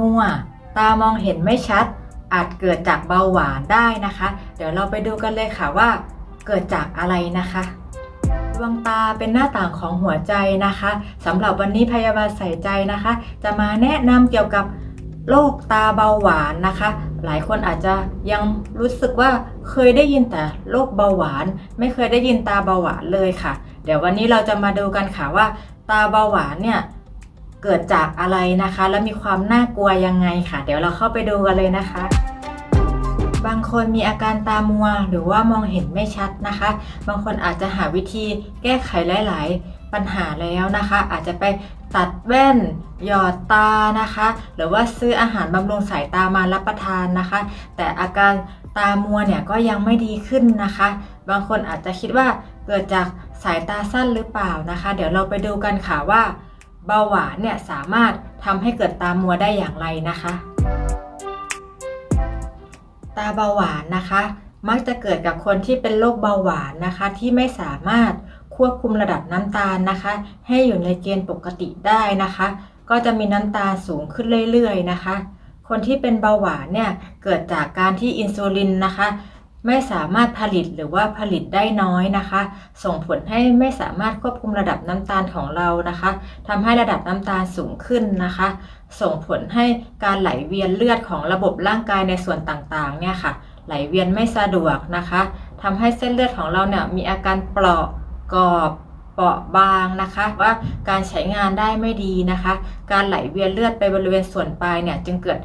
มัว ตามองเห็นไม่ชัด อาจเกิดจากเบาหวานได้นะคะ เดี๋ยวเราไปดูกันเลยค่ะว่า เกิดจากอะไรนะคะดวงตาเป็นหน้าต่างของหัวใจนะคะสำหรับวันนี้พยาบาลใส่ใจนะคะ จะมาแนะนำเกี่ยวกับโรคตาเบาหวานนะคะ หลายคนอาจจะยังรู้สึกว่าเคยได้ยินแต่โรคเบาหวาน ไม่เคยได้ยินตาเบาหวานเลยค่ะ เดี๋ยววันนี้เราจะมาดูกันค่ะว่า ตาเบาหวานเนี่ย เกิดจากอะไรนะคะ และมีความน่ากลัวยังไงค่ะ เดี๋ยวเราเข้าไปดูกันเลยนะคะ บางคนมีอาการตามัว หรือว่ามองเห็นไม่ชัดนะคะ บางคนอาจจะหาวิธีแก้ไขหลาย ๆ ปัญหาแล้วนะคะ อาจจะไปตัดแว่น หยอดตานะคะ หรือว่าซื้ออาหารบำรุงสายตามารับประทานนะคะ แต่อาการตามัวเนี่ยก็ยังไม่ดีขึ้นนะคะ บางคนอาจจะคิดว่าเกิดจากสายตาสั้นหรือเปล่านะคะ เดี๋ยวเราไปดูกันค่ะว่า เบาหวานเนี่ยสามารถทำให้เกิดตามัวได้อย่างไรนะคะ ตาเบาหวานนะคะ มักจะเกิดกับคนที่เป็นโรคเบาหวานนะคะ ที่ไม่สามารถควบคุมระดับน้ำตาลนะคะ ให้อยู่ในเกณฑ์ปกติได้นะคะ ก็จะมีน้ำตาลสูงขึ้นเรื่อยๆนะคะ คนที่เป็นเบาหวานเนี่ยเกิดจากการที่อินซูลินนะคะ ไม่สามารถผลิตหรือว่าผลิตได้น้อยนะคะ ส่งผลให้ไม่สามารถควบคุมระดับน้ำตาลของเรานะคะ ทำให้ระดับน้ำตาลสูงขึ้นนะคะ ส่งผลให้การไหลเวียนเลือดของระบบร่างกายในส่วนต่างๆ เนี่ยค่ะ ไหลเวียนไม่สะดวกนะคะทำให้เส้นเลือดของเราเนี่ยมีอาการเปราะกรอบเปราะบางนะคะ ว่าการใช้งานได้ไม่ดีนะคะ การไหลเวียนเลือดไปบริเวณส่วนปลายเนี่ยจึงเกิด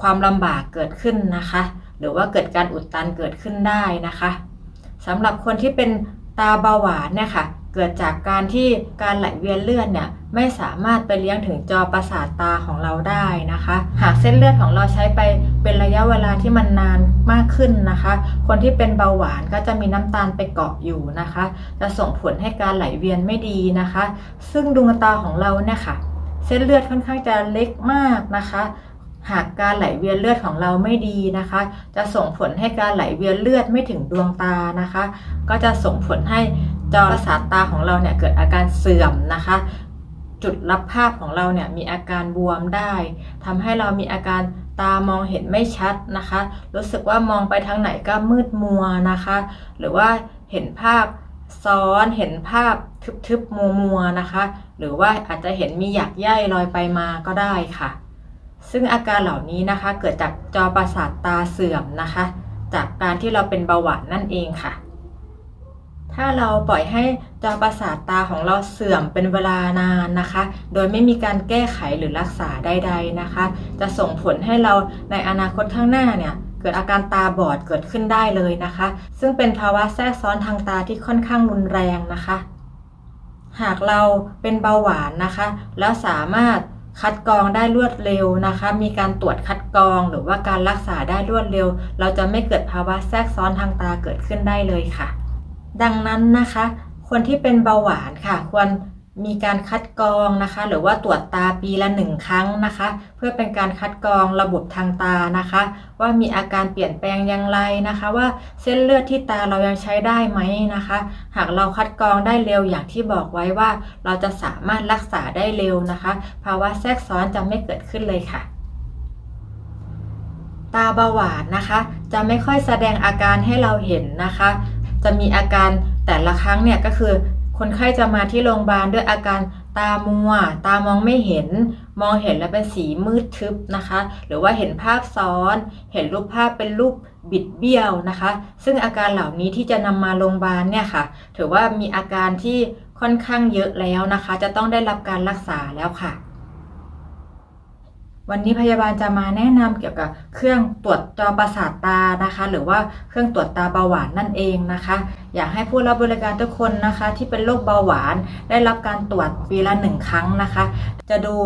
ความลำบากเกิดขึ้นนะคะ หรือว่าเกิดการอุดตันเกิดขึ้นได้นะคะสำหรับคนที่เป็นตาเบาหวานเนี่ยค่ะเกิดจากการที่การไหลเวียนเลือดเนี่ยไม่สามารถไปเลี้ยงถึงจอประสาทตาของเราได้นะคะ หากเส้นเลือดของเราใช้ไปเป็นระยะเวลาที่มันนานมากขึ้นนะคะ คนที่เป็นเบาหวานก็จะมีน้ำตาลไปเกาะอยู่นะคะ จะส่งผลให้การไหลเวียนไม่ดีนะคะ ซึ่งดวงตาของเราเนี่ยค่ะเส้นเลือดค่อนข้างจะเล็กมากนะคะ หากการไหลเวียนเลือดของเราไม่ดีนะคะ จะส่งผลให้การไหลเวียนเลือดไม่ถึงดวงตานะคะ ก็จะส่งผลให้จอประสาทตาของเราเนี่ยเกิดอาการเสื่อมนะคะ จุดรับภาพของเราเนี่ยมีอาการบวมได้ทำให้เรามีอาการตามองเห็นไม่ชัดนะคะ รู้สึกว่ามองไปทางไหนก็มืดมัวนะคะ หรือว่าเห็นภาพซ้อนเห็นภาพทึบๆมัวๆนะคะ หรือว่าอาจจะเห็นมีหยักใยลอยไปมาก็ได้ค่ะ ซึ่งอาการเหล่านี้นะคะเกิดจากจอประสาทตาเสื่อมนะคะ จากการที่เราเป็นเบาหวานนั่นเองค่ะ ถ้าเราปล่อยให้จอประสาทตาของเราเสื่อมเป็นเวลานานนะคะ โดยไม่มีการแก้ไขหรือรักษาใด ๆนะคะ จะส่งผลให้เราในอนาคตข้างหน้าเนี่ยเกิดอาการตาบอดเกิดขึ้นได้เลยนะคะ ซึ่งเป็นภาวะแทรกซ้อนทางตาที่ค่อนข้างรุนแรงนะคะ หากเราเป็นเบาหวานนะคะ แล้วสามารถ คัดกรองได้รวดเร็วนะคะ มีการตรวจคัดกรองหรือว่าการรักษาได้รวดเร็ว เราจะไม่เกิดภาวะแทรกซ้อนทางตาเกิดขึ้นได้เลยค่ะ ดังนั้นนะคะ คนที่เป็นเบาหวานค่ะ ควร มีการคัดกรองนะคะ หรือว่าตรวจตาปีละหนึ่งครั้งนะคะ เพื่อเป็นการคัดกรองระบบทางตานะคะ ว่ามีอาการเปลี่ยนแปลงอย่างไรนะคะ ว่าเส้นเลือดที่ตาเรายังใช้ได้ไหมนะคะ หากเราคัดกรองได้เร็วอย่างที่บอกไว้ว่า เราจะสามารถรักษาได้เร็วนะคะ ภาวะแทรกซ้อนจะไม่เกิดขึ้นเลยค่ะตาเบาหวานนะคะ จะไม่ค่อยแสดงอาการให้เราเห็นนะคะ จะมีอาการแต่ละครั้งเนี่ยก็คือ คนไข้จะมาที่โรงพยาบาลด้วยอาการตามัว ตามองไม่เห็น มองเห็นแล้วเป็นสีมืดทึบนะคะ หรือว่าเห็นภาพซ้อน เห็นรูปภาพเป็นรูปบิดเบี้ยวนะคะ ซึ่งอาการเหล่านี้ที่จะนำมาโรงพยาบาลเนี่ยค่ะ ถือว่ามีอาการที่ค่อนข้างเยอะแล้วนะคะ จะต้องได้รับการรักษาแล้วค่ะ วันนี้พยาบาลจะมาแนะนำเกี่ยวกับเครื่องตรวจจอประสาทตานะคะ หรือว่าเครื่องตรวจตาเบาหวานนั่นเองนะคะ อยากให้ผู้รับบริการทุกคนนะคะ ที่เป็นโรคเบาหวานได้รับการตรวจปีละหนึ่งครั้งนะคะ จะดู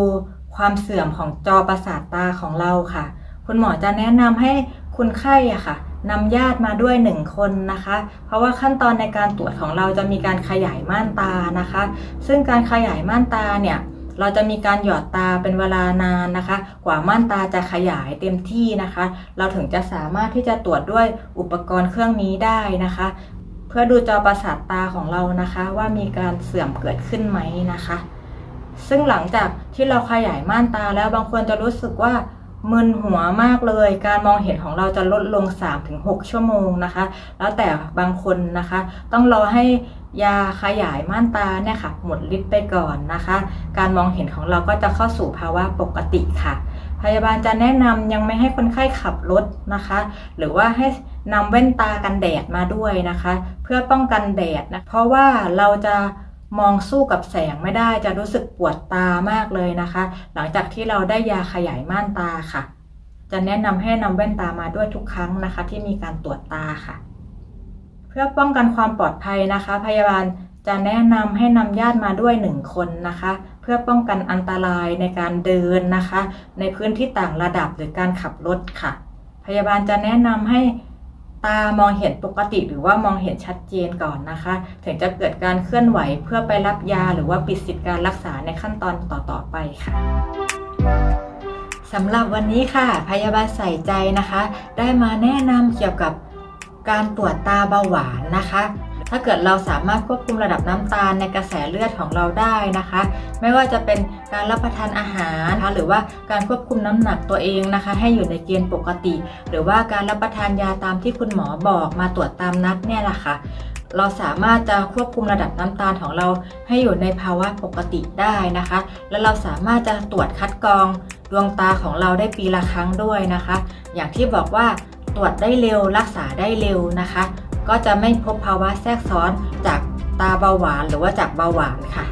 ความเสื่อมของจอประสาทตาของเราค่ะ คุณหมอจะแนะนำให้คุณไข้อะค่ะนำญาติมาด้วยหนึ่งคนนะคะ เพราะว่าขั้นตอนในการตรวจของเราจะมีการขยายม่านตานะคะ ซึ่งการขยายม่านตาเนี่ย เราจะมีการหยอดตาเป็นเวลานานนะคะ กว่าม่านตาจะขยายเต็มที่นะคะ เราถึงจะสามารถที่จะตรวจด้วยอุปกรณ์เครื่องนี้ได้นะคะ เพื่อดูจอประสาทตาของเรานะคะ ว่ามีการเสื่อมเกิดขึ้นไหมนะคะ ซึ่งหลังจากที่เราขยายม่านตาแล้วบางคนจะรู้สึกว่า มึนหัวมากเลย การมองเห็นของเราจะลดลง 3-6 ชั่วโมงนะคะ แล้วแต่บางคนนะคะ ต้องรอให้ยาขยายม่านตาเนี่ยค่ะ หมดฤทธิ์ไปก่อนนะคะ การมองเห็นของเราก็จะเข้าสู่ภาวะปกติค่ะ พยาบาลจะแนะนำยังไม่ให้คนไข้ขับรถนะคะ หรือว่าให้นำแว่นตากันแดดมาด้วยนะคะ เพื่อป้องกันแดดนะ เพราะว่าเราจะ มองสู้กับแสงไม่ได้จะรู้สึกปวดตามากเลยนะคะ หลังจากที่เราได้ยาขยายม่านตาค่ะ จะแนะนำให้นำแว่นตามาด้วยทุกครั้งนะคะ ที่มีการตรวจตาค่ะ เพื่อป้องกันความปลอดภัยนะคะ พยาบาลจะแนะนำให้นำญาติมาด้วยหนึ่งคนนะคะ เพื่อป้องกันอันตรายในการเดินนะคะ ในพื้นที่ต่างระดับหรือการขับรถค่ะ พยาบาลจะแนะนำให้ ตามองเห็นปกติหรือว่ามองเห็นชัดเจนก่อนนะคะ ถึงจะเกิดการเคลื่อนไหวเพื่อไปรับยาหรือว่าปิดสิทธิการรักษาในขั้นตอนต่อๆไปค่ะสำหรับวันนี้ค่ะ พยาบาลใส่ใจนะคะ ได้มาแนะนำเกี่ยวกับการตรวจตาเบาหวานนะคะ ถ้าเกิดเราสามารถควบคุมระดับน้ำตาลในกระแสเลือดของเราได้นะคะ ไม่ว่าจะเป็นการรับประทานอาหารนะคะหรือว่าการควบคุมน้ำหนักตัวเองนะคะ ให้อยู่ในเกณฑ์ปกติ หรือว่าการรับประทานยาตามที่คุณหมอบอกมาตรวจตามนัดเนี่ยแหละค่ะเราสามารถจะควบคุมระดับน้ำตาลของเราให้อยู่ในภาวะปกติได้นะคะ และเราสามารถจะตรวจคัดกรองดวงตาของเราได้ปีละครั้งด้วยนะคะ อย่างที่บอกว่าตรวจได้เร็วรักษาได้เร็วนะคะ ก็จะไม่พบภาวะแทรกซ้อนจากตาเบาหวานหรือว่าจากเบาหวานค่ะ